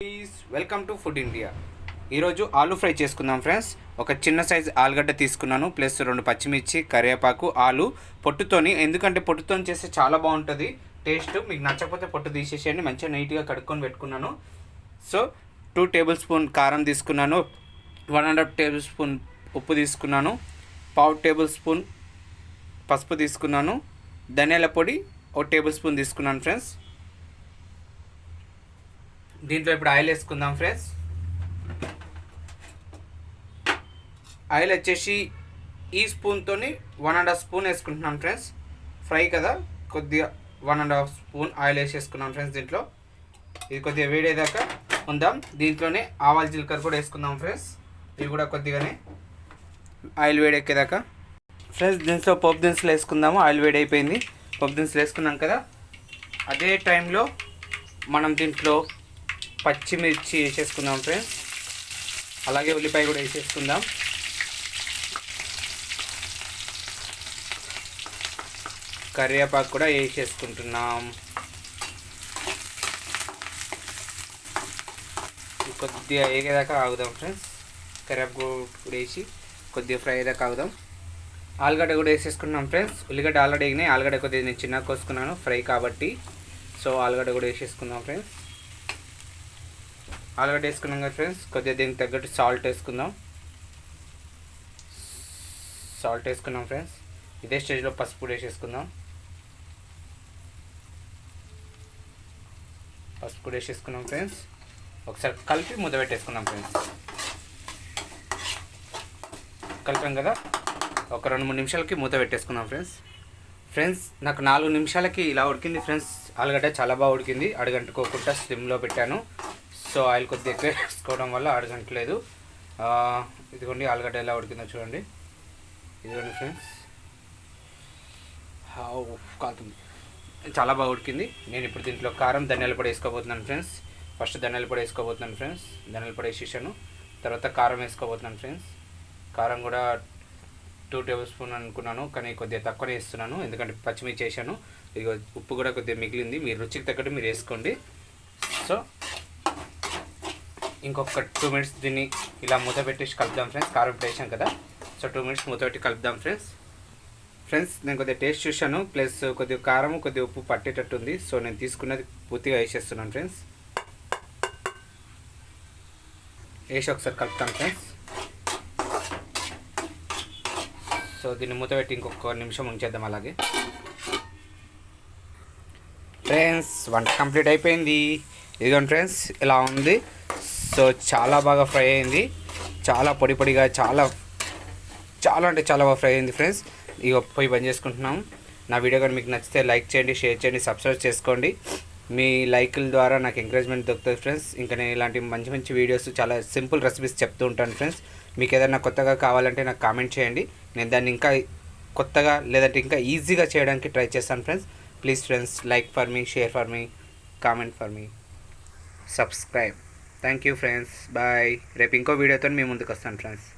Please welcome to food India ఈరోజు ఆలు fry చేసుకుందాం ఫ్రెండ్స్ ఒక చిన్న సైజ్ ఆలుగడ్డ తీసుకున్నాను ప్లస్ రెండు పచ్చిమిర్చి కరివేపాకు ఆలు పొట్టుతోని. ఎందుకంటే పొట్టుతోని చేస్తే చాలా బాగుంటుంది. టేస్ట్ మీకు నచ్చకపోతే పొట్టు తీసేసేయండి. మంచిగా నీట్గా కడుక్కొని పెట్టుకున్నాను. సో టూ టేబుల్ స్పూన్ కారం తీసుకున్నాను. One and half table spoon ఉప్పు తీసుకున్నాను. పావు టేబుల్ స్పూన్ పసుపు తీసుకున్నాను. ధనియాల పొడి ఒక టేబుల్ స్పూన్ తీసుకున్నాను ఫ్రెండ్స్ దీంట్లో ఇప్పుడు ఆయిల్ వేసుకుందాం ఫ్రెండ్స్. ఆయిల్ వచ్చేసి ఈ స్పూన్తోని వన్ అండ్ హాఫ్ స్పూన్ వేసుకుంటున్నాను ఫ్రెండ్స్. ఫ్రై కదా కొద్దిగా one and half spoon oil వేసేసుకున్నాం ఫ్రెండ్స్ దీంట్లో. ఇది కొద్దిగా వేడేదాకా ఉందాం. దీంట్లోనే ఆవాల జీలకర్ర కూడా వేసుకుందాం ఫ్రెండ్స్. ఇవి కూడా కొద్దిగానే ఆయిల్ వేడెక్కేదాకా. ఫ్రెండ్స్ దీంట్లో పప్పు దినుసులు వేసుకుందాము. ఆయిల్ వేడి అయిపోయింది దినుసులు వేసుకున్నాం కదా. అదే టైంలో మనం దీంట్లో పచ్చిమిర్చి వేసేసుకుందాం ఫ్రెండ్స్. అలాగే ఉల్లిపాయ కూడా వేసేసుకుందాం. కరివేపాకు కూడా వేసేసుకుంటున్నాం. కొద్దిగా వేగేదాకా ఆగుదాం ఫ్రెండ్స్. కరివేపాకు కూడా వేసి కొద్దిగా ఫ్రై అయ్యేదాకా ఆగుదాం. ఆలుగడ్డ కూడా వేసేసుకున్నాం ఫ్రెండ్స్. ఉల్లిగడ్డ ఆల్రెడీ వేగినాయి. ఆలుగడ్డ కొద్దిగా నేను చిన్నగా కోసుకున్నాను ఫ్రై కాబట్టి. సో ఆలుగడ్డ కూడా వేసేసుకుందాం ఫ్రెండ్స్. ఆలుగడ్డ వేసుకున్నాం కదా ఫ్రెండ్స్. కొద్దిగా దీనికి తగ్గట్టు సాల్ట్ వేసుకుందాం. సాల్ట్ వేసుకున్నాం ఫ్రెండ్స్. ఇదే స్టేజ్లో పసుపు కూడా వేసేసుకుందాం. పసుపు కూడా వేసేసుకున్నాం ఫ్రెండ్స్. ఒకసారి కలిపి ముద్ద పెట్టేసుకుందాం ఫ్రెండ్స్. కలిపాం కదా? ఒక రెండు మూడు నిమిషాలకి మూత పెట్టేసుకుందాం ఫ్రెండ్స్. ఫ్రెండ్స్ నాకు నాలుగు నిమిషాలకి ఇలా ఉడికింది. ఫ్రెండ్స్ ఆలుగడ్డ చాలా బాగా ఉడికింది. అడుగంటుకోకుండా స్లిమ్లో పెట్టాను. సో ఆయిల్ కొద్దిగా ఎక్కువ వేసుకోవడం వల్ల అడగంటలేదు ఇదిగోండి ఆలుగడ్డ ఎలా ఉడికిందో చూడండి. ఇదిగోండి ఫ్రెండ్స్. కాలుతుంది. చాలా బాగా ఉడికింది. నేను ఇప్పుడు దీంట్లో కారం ధనియాల పొడి వేసుకోబోతున్నాను ఫ్రెండ్స్. ఫస్ట్ ధనియాల పొడి వేసుకోబోతున్నాను ఫ్రెండ్స్. ధనియాల పొడి వేసేసాను. తర్వాత కారం వేసుకోబోతున్నాను ఫ్రెండ్స్. కారం కూడా టూ టేబుల్ స్పూన్ అనుకున్నాను కానీ కొద్దిగా తక్కువనే వేస్తున్నాను. ఎందుకంటే పచ్చిమిర్చి వేసాను. ఇక ఉప్పు కూడా కొద్దిగా మిగిలింది. మీ రుచికి తగ్గట్టు మీరు వేసుకోండి. సో ఇంకొక టూ మినిట్స్ దీన్ని ఇలా మూత పెట్టేసి కలుపుదాం ఫ్రెండ్స్ కారం వేసాం కదా. సో టూ మినిట్స్ మూత పెట్టి కలుపుదాం ఫ్రెండ్స్ ఫ్రెండ్స్ నేను కొద్దిగా టేస్ట్ చూశాను. ప్లస్ కొద్దిగా కారం కొద్దిగా ఉప్పు పట్టేటట్టుంది సో నేను తీసుకున్నది పూర్తిగా వేసేస్తున్నాను ఫ్రెండ్స్ వేసి ఒకసారి కలుపుతాను ఫ్రెండ్స్ సో దీన్ని మూత పెట్టి ఇంకొక నిమిషం ఉంచేద్దాం అలాగే. ఫ్రెండ్స్ వంట కంప్లీట్ అయిపోయింది. ఇదిగోండి ఫ్రెండ్స్ ఇలా ఉంది. సో చాలా బాగా ఫ్రై అయింది. చాలా పొడి పొడిగా చాలా చాలా అంటే చాలా బాగా ఫ్రై అయింది ఫ్రెండ్స్. ఇక పోయి బంద్ చేసుకుంటున్నాం. నా వీడియో కానీ మీకు నచ్చితే లైక్ చేయండి షేర్ చేయండి సబ్స్క్రైబ్ చేసుకోండి. మీ లైకుల ద్వారా నాకు ఎంకరేజ్మెంట్ దొరుకుతుంది ఫ్రెండ్స్. ఇంకా నేను ఇలాంటి మంచి మంచి వీడియోస్ చాలా సింపుల్ రెసిపీస్ చెప్తూ ఉంటాను ఫ్రెండ్స్. మీకు ఏదైనా కొత్తగా కావాలంటే నాకు కామెంట్ చేయండి. నేను దాన్ని ఇంకా కొత్తగా లేదంటే ఇంకా ఈజీగా చేయడానికి ట్రై చేస్తాను friends. Please friends like for me share for me comment for me. Subscribe. Thank you friends bye రేపు ఇంకో వీడియోతో మీ ముందుకు వస్తాను ఫ్రెండ్స్